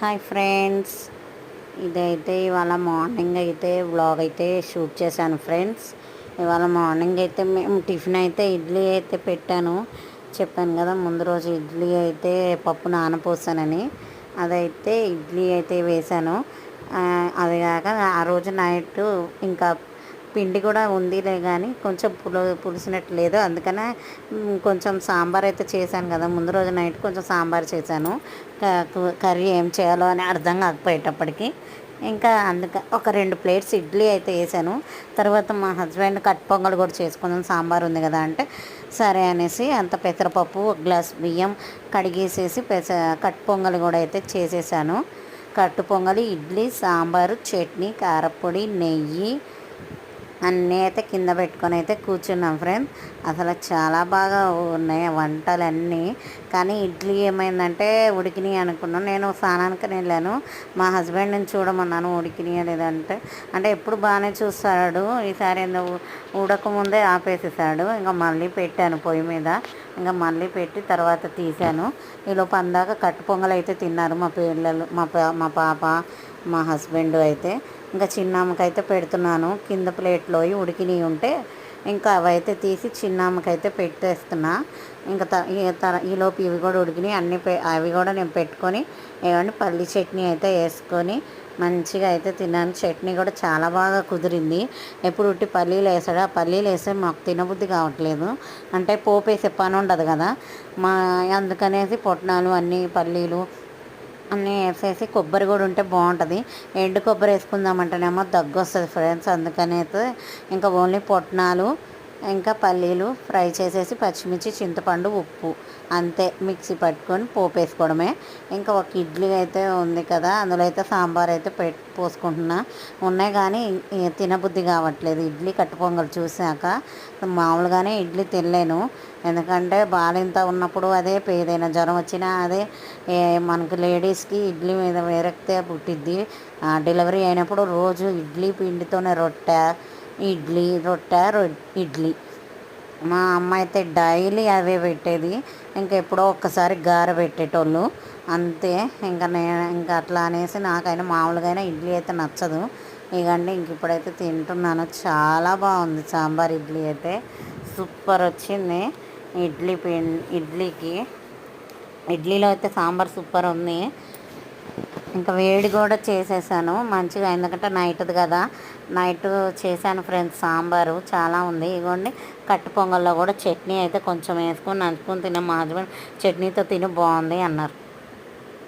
Hi friends ఇదైతే ఇవాళ morning అయితే వ్లాగ్ అయితే షూట్ చేశాను ఫ్రెండ్స్ ఇవాళ మార్నింగ్ అయితే మేము టిఫిన్ అయితే ఇడ్లీ అయితే పెట్టాను. చెప్పాను కదా ముందు రోజు ఇడ్లీ అయితే పప్పు నానపోసానని. అదైతే ఇడ్లీ అయితే వేశాను. అదిగాక అది కాక ఆ రోజు నైట్ ఇంకా పిండి కూడా ఉందిలే కానీ కొంచెం పులు పులిసినట్టు లేదు. అందుకనే కొంచెం సాంబార్ అయితే చేశాను కదా. ముందు రోజు నైట్ కొంచెం సాంబార్ చేశాను. కర్రీ ఏం చేయాలో అని అర్థం కాకపోయేటప్పటికి ఇంకా అందుక ఒక రెండు ప్లేట్స్ ఇడ్లీ అయితే వేసాను. తర్వాత మా హస్బెండ్ కట్ పొంగల్ కూడా చేసుకుందాం సాంబార్ ఉంది కదా అంటే సరే అనేసి అంత పెసరపప్పు ఒక గ్లాస్ బియ్యం కడిగేసేసి పెస కట్ పొంగల్ కూడా అయితే చేసేసాను. కట్టు పొంగలి ఇడ్లీ సాంబారు చట్నీ కారపొడి నెయ్యి అన్నీ అయితే కింద పెట్టుకొని అయితే కూర్చున్నాం ఫ్రెండ్ అసలు చాలా బాగా ఉన్నాయి ఆ వంటలన్నీ. కానీ ఇడ్లీ ఏమైందంటే ఉడికినాయి అనుకున్నాను నేను స్నానానికి వెళ్ళాను. మా హస్బెండ్ని చూడమన్నాను ఉడికినాయా లేదంటే అంటే ఎప్పుడు బాగానే చూస్తాడు. ఈసారి ఏందో ఉడకముందే ఆపేసేసాడు. ఇంకా మళ్ళీ పెట్టాను పొయ్యి మీద. ఇంకా మళ్ళీ పెట్టి తర్వాత తీశాను ఈలోపు అందాక కట్టు పొంగల్ అయితే తిన్నారు మా పిల్లలు మా పా- మా పాప మా హస్బెండ్ అయితే. ఇంకా చిన్నమ్మకైతే పెడుతున్నాను. కింద ప్లేట్లో ఉడికినవి ఉంటే ఇంకా అవైతే తీసి చిన్నమ్మకైతే పెట్టేస్తున్నా. ఇంకా త ఈ తర ఈలోపు ఇవి కూడా ఉడికినాయి. అన్ని పె అవి కూడా నేను పెట్టుకొని ఏమంటే పల్లి చట్నీ అయితే వేసుకొని మంచిగా అయితే తిన్నాను. చట్నీ కూడా చాలా బాగా కుదిరింది. ఎప్పుడు ఉట్టి పల్లీలు వేసాడు ఆ పల్లీలు వేస్తే మాకు తినబుద్ధి కావట్లేదు. అంటే పోపేసి పని ఉండదు కదా. మా అందుకనేసి పొట్నాలు అన్నీ పల్లీలు అన్నీ వేసేసి కొబ్బరి కూడా ఉంటే బాగుంటుంది. ఎండు కొబ్బరి వేసుకుందామంటేనేమో దగ్గు వస్తుంది ఫ్రెండ్స్ అందుకని అయితే ఇంకా ఓన్లీ పొట్నాలు ఇంకా పల్లీలు ఫ్రై చేసేసి పచ్చిమిర్చి చింతపండు ఉప్పు అంతే మిక్సీ పట్టుకొని పోపేసుకోవడమే. ఇంకా ఒక ఇడ్లీ అయితే ఉంది కదా అందులో అయితే సాంబార్ అయితే పెట్ పోసుకుంటున్నా. ఉన్నాయి కానీ తినబుద్ధి కావట్లేదు. ఇడ్లీ కట్టు పొంగల్ చూసాక మామూలుగానే ఇడ్లీ తినలేను. ఎందుకంటే బాలింత ఉన్నప్పుడు అదే ఏదైనా జ్వరం వచ్చినా అదే మనకు లేడీస్కి ఇడ్లీ మీద విరక్తే పుట్టిద్ది. డెలివరీ అయినప్పుడు రోజు ఇడ్లీ పిండితోనే రొట్టె ఇడ్లీ రొట్టె రొ ఇడ్లీ. మా అమ్మ అయితే డైలీ అవే పెట్టేది. ఇంకా ఎప్పుడో ఒక్కసారి గారె పెట్టేటోళ్ళు. అంతే. ఇంకా నేను ఇంకా అట్లా అనేసి నాకైనా మామూలుగా ఇడ్లీ అయితే నచ్చదు. ఇకండి ఇంక ఇప్పుడైతే తింటున్నాను. చాలా బాగుంది సాంబార్ ఇడ్లీ అయితే. సూపర్ వచ్చింది. ఇడ్లీ పిండి ఇడ్లీకి. ఇడ్లీలో అయితే సాంబార్ సూపర్ ఉంది. ఇంకా వేడి కూడా చేసేసాను. మంచిగా ఎందుకంటే నైట్ది కదా. నైట్ చేశాను ఫ్రెండ్స్ సాంబారు. చాలా ఉంది. ఇగోండి కట్టు పొంగల్లో కూడా చట్నీ అయితే కొంచెం వేసుకొని నంచుకొని తినే మా హస్బెండ్ చట్నీతో తిని బాగుంది అన్నారు.